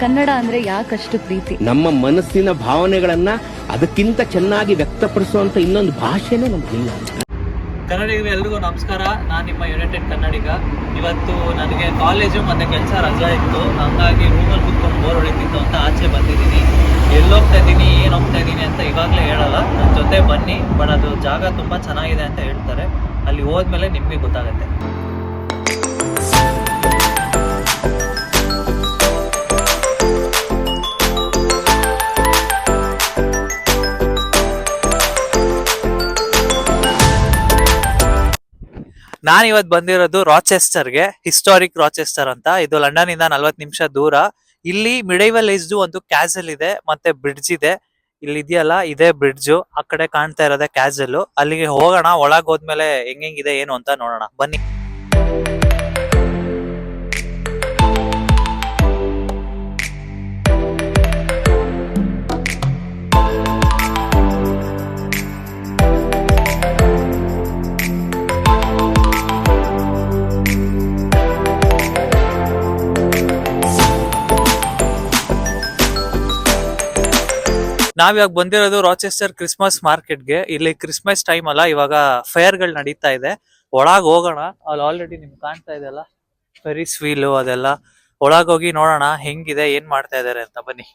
ಕನ್ನಡ ಅಂದ್ರೆ ಯಾಕಷ್ಟು ಪ್ರೀತಿ? ನಮ್ಮ ಮನಸ್ಸಿನ ಭಾವನೆಗಳನ್ನ ಅದಕ್ಕಿಂತ ಚೆನ್ನಾಗಿ ವ್ಯಕ್ತಪಡಿಸುವಂತ ಇನ್ನೊಂದು ಭಾಷೆನೇ ನಮಗಿಲ್ಲ ಕನ್ನಡಿಗರು ಎಲ್ರಿಗೂ ನಮಸ್ಕಾರ. ನಾನು ನಿಮ್ಮ ಯುನೈಟೆಡ್ ಕನ್ನಡಿಗ. ಇವತ್ತು ನನಗೆ ಕಾಲೇಜು ಮತ್ತು ಕೆಲಸ ರಜಾ ಇತ್ತು. ಹಂಗಾಗಿ ರೂಮಲ್ಲಿ ಕುತ್ಕೊಂಡು ಬೋರ್ ಹೊಡಿತಿತ್ತು ಅಂತ ಆಚೆ ಬಂದಿದ್ದೀನಿ. ಎಲ್ಲೋಗ್ತಾ ಇದ್ದೀನಿ ಏನು ಹೋಗ್ತಾ ಇದ್ದೀನಿ ಅಂತ ಇವಾಗಲೇ ಹೇಳಲ್ಲ. ನನ್ನ ಜೊತೆ ಬನ್ನಿ ಬಟ್ ಅದು ಜಾಗ ತುಂಬ ಚೆನ್ನಾಗಿದೆ ಅಂತ ಹೇಳ್ತಾರೆ. ಅಲ್ಲಿ ಹೋದ್ಮೇಲೆ ನಿಮಗೆ ಗೊತ್ತಾಗುತ್ತೆ. ನಾನು ಇವತ್ತು ಬಂದಿರೋದು ರಾಚೆಸ್ಟರ್ಗೆ ಹಿಸ್ಟಾರಿಕ್ ರಾಚೆಸ್ಟರ್ ಅಂತ. ಇದು ಲಂಡನ್ ಇಂದ ನಲ್ವತ್ತು ನಿಮಿಷ ದೂರ. ಇಲ್ಲಿ ಮಿಡೈವಲ್ ಏಜ್ದು ಒಂದು ಕ್ಯಾಸಲ್ ಇದೆ, ಮತ್ತೆ ಬ್ರಿಡ್ಜ್ ಇದೆ. ಇಲ್ಲಿ ಇದೆಯಲ್ಲ ಇದೇ ಬ್ರಿಡ್ಜ್. ಆ ಕಡೆ ಕಾಣ್ತಾ ಇರೋದೇ ಕ್ಯಾಸಲ್. ಅಲ್ಲಿಗೆ ಹೋಗೋಣ, ಒಳಗೆ ಹೋದ್ಮೇಲೆ ಇದೆ, ಏನು ಅಂತ ನೋಡೋಣ. ಬನ್ನಿ. ನಾವಿವಾಗ ಬಂದಿರೋದು ರಾಚೆಸ್ಟರ್ ಕ್ರಿಸ್ಮಸ್ ಮಾರ್ಕೆಟ್ಗೆ ಇಲ್ಲಿ ಕ್ರಿಸ್ಮಸ್ ಟೈಮ್ ಅಲ್ಲ, ಇವಾಗ ಫೇರ್ಗಳು ನಡೀತಾ ಇದೆ. ಒಳಗ್ ಹೋಗೋಣ. ಅಲ್ಲಿ ಆಲ್ರೆಡಿ ನಿಮ್ಗೆ ಕಾಣ್ತಾ ಇದೆಯಲ್ಲ ಫೆರಿಸ್ ವೀಲು ಅದೆಲ್ಲ. ಒಳಗ್ ಹೋಗಿ ನೋಡೋಣ, ಹೆಂಗಿದೆ, ಏನ್ ಮಾಡ್ತಾ ಇದಾರೆ ಅಂತ ಬನ್ನಿ.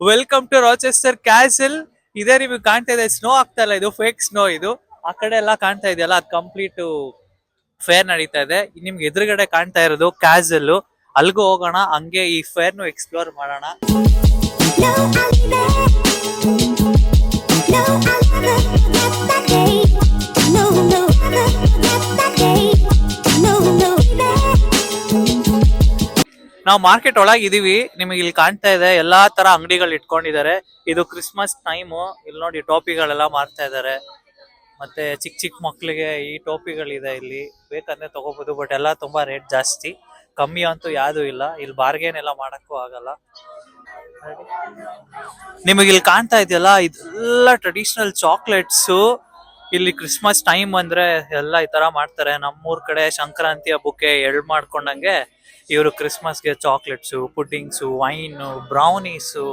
ವೆಲ್ಕಮ್ ಟು ರಾಚೆಸ್ಟರ್ ಕ್ಯಾಸಲ್ ಇದೇ ನಿಮಗೆ ಕಾಣ್ತಾ ಇದೆ. ಸ್ನೋ ಆಗ್ತಾ ಇಲ್ಲ, ಇದು ಫೇಕ್ ಸ್ನೋ ಇದು. ಆ ಕಡೆ ಎಲ್ಲ ಕಾಣ್ತಾ ಇದೆಯಲ್ಲ, ಅದು ಕಂಪ್ಲೀಟ್ ಫೇರ್ ನಡೀತಾ ಇದೆ. ನಿಮ್ಗೆ ಎದುರುಗಡೆ ಕಾಣ್ತಾ ಇರೋದು ಕ್ಯಾಸಲ್ ಅಲ್ಗೂ ಹೋಗೋಣ, ಹಂಗೆ ಈ ಫೇರ್ನು ಎಕ್ಸ್ಪ್ಲೋರ್ ಮಾಡೋಣ. ನಾವು ಮಾರ್ಕೆಟ್ ಒಳಗಿದೀವಿ ನಿಮಗೆ ಇಲ್ಲಿ ಕಾಣ್ತಾ ಇದೆ. ಎಲ್ಲಾ ತರ ಅಂಗಡಿಗಳು ಇಟ್ಕೊಂಡಿದ್ದಾರೆ ಇದು ಕ್ರಿಸ್ಮಸ್ ಟೈಮು ಇಲ್ಲಿ ನೋಡಿ ಟೋಪಿಗಳೆಲ್ಲ ಮಾರ್ತಾ ಇದ್ದಾರೆ ಮತ್ತೆ ಚಿಕ್ಕ ಚಿಕ್ಕ ಮಕ್ಕಳಿಗೆ ಈ ಟೋಪಿಗಳಿದೆ ಇಲ್ಲಿ. ಬೇಕಂದ್ರೆ ತಗೋಬಹುದು ಬಟ್ ಎಲ್ಲ ತುಂಬಾ ರೇಟ್ ಜಾಸ್ತಿ. ಕಮ್ಮಿ ಅಂತೂ ಯಾವ್ದು ಇಲ್ಲ. ಇಲ್ಲಿ ಬಾರ್ಗೇನ್ ಎಲ್ಲ ಮಾಡಕ್ಕೂ ಆಗಲ್ಲ. ನಿಮಗೆ ಇಲ್ಲಿ ಕಾಣ್ತಾ ಇದೆಯಲ್ಲ, ಇದೆಲ್ಲ ಟ್ರೆಡಿಷನಲ್ ಚಾಕ್ಲೇಟ್ಸ್ ಇಲ್ಲಿ ಕ್ರಿಸ್ಮಸ್ ಟೈಮ್ ಅಂದ್ರೆ ಎಲ್ಲ ಈ ತರ ಮಾಡ್ತಾರೆ. ನಮ್ಮೂರ್ ಕಡೆ ಸಂಕ್ರಾಂತಿ ಹಬ್ಬಕ್ಕೆ ಎಳ್ ಮಾಡ್ಕೊಂಡಂಗೆ ಇವರು ಕ್ರಿಸ್ಮಸ್ಗೆ chocolates puddings wine brownies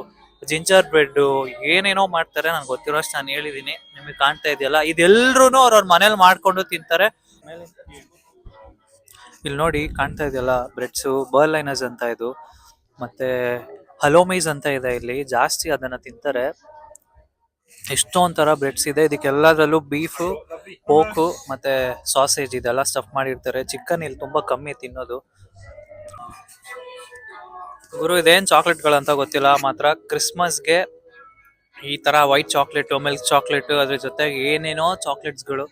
ginger bread ಏನೇನೋ ಮಾಡ್ತಾರೆ ನನಗೆ ಗೊತ್ತಿರೋಷ್ಟು ನಾನು ಹೇಳಿದ್ದೀನಿ ನಿಮಗೆ ಕಾಣ್ತಾ ಇದೆಯಲ್ಲ? ಇದೆಲ್ಲರೂ ಅವ್ರವ್ರ ಮನೇಲಿ ಮಾಡ್ಕೊಂಡು ತಿಂತಾರೆ. ಇಲ್ಲಿ ನೋಡಿ, ಕಾಣ್ತಾ ಇದೆಯಲ್ಲ ಬ್ರೆಡ್ಸು ಬರ್ಲೈನಸ್ ಅಂತ ಇದು. ಮತ್ತೆ ಹಲೋಮೈಸ್ ಅಂತ ಇದೆ ಇಲ್ಲಿ, ಜಾಸ್ತಿ ಅದನ್ನ ತಿಂತಾರೆ. ಎಷ್ಟೊಂದ್ ತರ ಬ್ರೆಡ್ಸ್ ಇದೆ. ಇದಕ್ಕೆಲ್ಲದರಲ್ಲೂ ಬೀಫ್ ಪೋಕು ಮತ್ತೆ ಸಾಸೇಜ್ ಇದೆಲ್ಲ ಸ್ಟಫ್ ಮಾಡಿರ್ತಾರೆ. ಚಿಕನ್ ಇಲ್ಲಿ ತುಂಬಾ ಕಮ್ಮಿ ತಿನ್ನೋದು. ಗುರು, ಇದೇನ್ ಚಾಕ್ಲೇಟ್ಗಳು ಅಂತ ಗೊತ್ತಿಲ್ಲ. ಮಾತ್ರ ಕ್ರಿಸ್ಮಸ್ಗೆ ಈ ತರ ವೈಟ್ ಚಾಕ್ಲೇಟ್, ಮಿಲ್ಕ್ ಚಾಕ್ಲೇಟ್, ಅದ್ರ ಜೊತೆಗೆ ಏನೇನೋ ಚಾಕ್ಲೇಟ್ಸ್ಗಳು.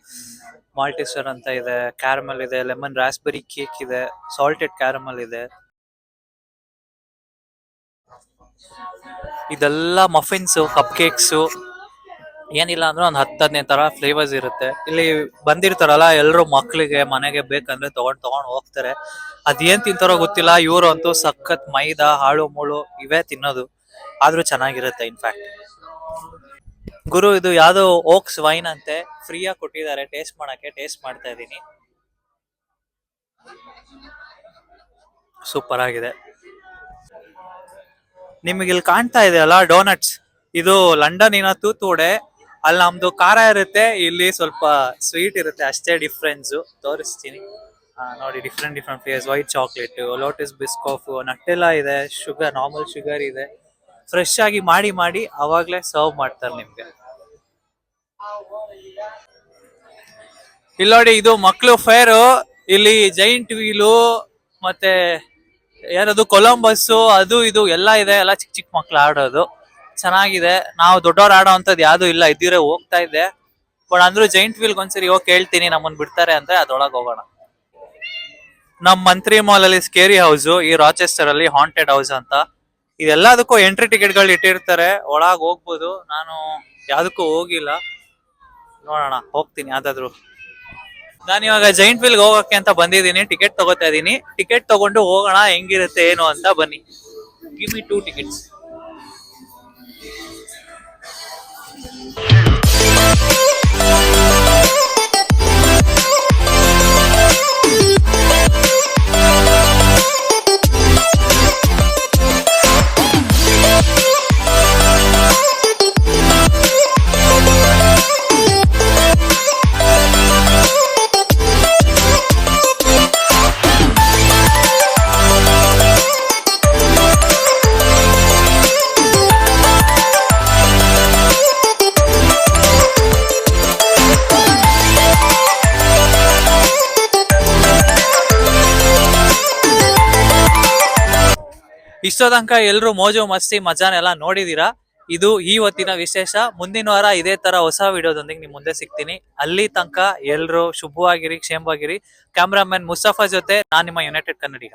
ಮಾಲ್ಟಿಸರ್ ಅಂತ ಇದೆ, ಕ್ಯಾರಮಲ್ ಇದೆ, ಲೆಮನ್ ರಾಸ್ಬೆರಿ ಕೇಕ್ ಇದೆ, ಸಾಲ್ಟೆಡ್ ಕ್ಯಾರಮಲ್ ಇದೆ. ಇದೆಲ್ಲ ಮಫಿನ್ಸ್ ಕಪ್ ಕೇಕ್ಸು ಏನಿಲ್ಲ ಅಂದ್ರೆ ಒಂದ್ ಹತ್ತು ಹದಿನೈದು ತರ ಫ್ಲೇವರ್ಸ್ ಇರುತ್ತೆ. ಇಲ್ಲಿ ಬಂದಿರ್ತಾರಲ್ಲ ಎಲ್ಲರೂ ಮಕ್ಳಿಗೆ ಮನೆಗೆ ಬೇಕಂದ್ರೆ ತಗೊಂಡ್ ತಗೊಂಡ್ ಹೋಗ್ತಾರೆ. ಅದೇನ್ ತಿಂತಾರೋ ಗೊತ್ತಿಲ್ಲ ಇವ್ರು ಅಂತೂ ಸಖತ್ ಮೈದಾ, ಹಾಳು ಮುಳು ಇವೇ ತಿನ್ನೋದು. ಆದ್ರೂ ಚೆನ್ನಾಗಿರುತ್ತೆ ಇನ್ಫ್ಯಾಕ್ಟ್ ಗುರು, ಇದು ಯಾವ್ದೋ ಓಕ್ಸ್ ವೈನ್ ಅಂತೆ, ಫ್ರೀಯಾಗಿ ಕೊಟ್ಟಿದ್ದಾರೆ, ಟೇಸ್ಟ್ ಮಾಡಕ್ಕೆ, ಟೇಸ್ಟ್ ಮಾಡ್ತಾ ಇದ್ದೀನಿ. ಸೂಪರ್ ಆಗಿದೆ. ನಿಮಗೆ ಇಲ್ಲಿ ಕಾಣ್ತಾ ಇದೆಯಲ್ಲ, ಡೋನಟ್ಸ್? ಇದು ಲಂಡನ್ ಇನ ತೂತುವಡೆ ಅಲ್ಲಿ ನಮ್ದು ಖಾರ ಇರುತ್ತೆ, ಇಲ್ಲಿ ಸ್ವಲ್ಪ ಸ್ವೀಟ್ ಇರುತ್ತೆ, ಅಷ್ಟೇ ಡಿಫ್ರೆನ್ಸ್ ತೋರಿಸ್ತೀನಿ. ನೋಡಿ different different flavours white chocolate Lotus Biscoff Nutella ಇದೆ ಶುಗರ್ ನಾರ್ಮಲ್ ಶುಗರ್ ಇದೆ. ಫ್ರೆಶ್ ಆಗಿ ಮಾಡಿ ಮಾಡಿ ಅವಾಗಲೇ ಸರ್ವ್ ಮಾಡ್ತಾರೆ ನಿಮ್ಗೆ. ಇಲ್ಲಿ ನೋಡಿ, ಇದು ಮಕ್ಳು ಫೇರು ಇಲ್ಲಿ ಜೈಂಟ್ ವೀಲು ಮತ್ತೆ ಏನದು ಕೊಲಂಬಸ್ ಅದು, ಇದು, ಎಲ್ಲ ಇದೆ. ಎಲ್ಲ ಚಿಕ್ಕ ಚಿಕ್ಕ ಮಕ್ಳು ಆಡೋದು. ಚೆನ್ನಾಗಿದೆ. ನಾವು ದೊಡ್ಡವ್ರು ಆಡೋ ಅಂತದ್ ಯಾವ್ದು ಇಲ್ಲ, ಇದ್ದಿರೋ ಹೋಗ್ತಾ ಇದ್ದೆ. ಬಟ್ ಅಂದ್ರು ಜೈಂಟ್ ವೀಲ್ ಒಂದ್ಸರಿ ಹೋಗಿ ಕೇಳ್ತೀನಿ, ನಮ್ಮನ್ ಬಿಡ್ತಾರೆ ಅಂದ್ರೆ ಅದೊಳಗೆ ಹೋಗೋಣ. ನಮ್ ಮಂತ್ರಿ ಮಾಲ್ ಅಲ್ಲಿ ಸ್ಕೇರಿ ಹೌಸ್ ಈ ರಾಚೆಸ್ಟರ್ ಅಲ್ಲಿ ಹಾಂಟೆಡ್ ಹೌಸ್ ಅಂತ. ಇದೆಲ್ಲದಕ್ಕೂ ಎಂಟ್ರಿ ಟಿಕೆಟ್ಗಳು ಇಟ್ಟಿರ್ತಾರೆ. ಒಳಗ್ ಹೋಗ್ಬೋದು. ನಾನು ಯಾವ್ದಕ್ಕೂ ಹೋಗಿಲ್ಲ. ನೋಡೋಣ, ಹೋಗ್ತೀನಿ ಯಾವ್ದಾದ್ರು. ನಾನು ಇವಾಗ ಜೈಂಟ್ ವೀಲ್ ಹೋಗಕ್ಕೆ ಅಂತ ಬಂದಿದ್ದೀನಿ. ಟಿಕೆಟ್ ತಗೋತಾ ಇದ್ದೀನಿ ಟಿಕೆಟ್ ತಗೊಂಡು ಹೋಗೋಣ, ಹೆಂಗಿರುತ್ತೆ, ಏನು ಅಂತ ಬನ್ನಿ. ಗಿವ್ ಮಿ ಟೂ ಟಿಕೆಟ್ಸ್ ಇಷ್ಟೋ ತನಕ ಎಲ್ರು ಮೋಜು, ಮಸ್ತಿ, ಮಜಾನೆಲ್ಲ ನೋಡಿದೀರಾ? ಇದು ಈ ಹೊತ್ತಿನ ವಿಶೇಷ. ಮುಂದಿನ ವಾರ ಇದೇ ತರ ಹೊಸ ವಿಡಿಯೋದೊಂದಿಗೆ ನಿಮ್ ಮುಂದೆ ಸಿಗ್ತೀನಿ. ಅಲ್ಲಿ ತನಕ ಎಲ್ರು ಶುಭವಾಗಿರಿ, ಕ್ಷೇಮವಾಗಿರಿ. ಕ್ಯಾಮ್ರಾಮನ್ ಮುಸ್ತಫಾ ಜೊತೆ ನಾನ್ ನಿಮ್ಮ ಯುನೈಟೆಡ್ ಕನ್ನಡಿಗ.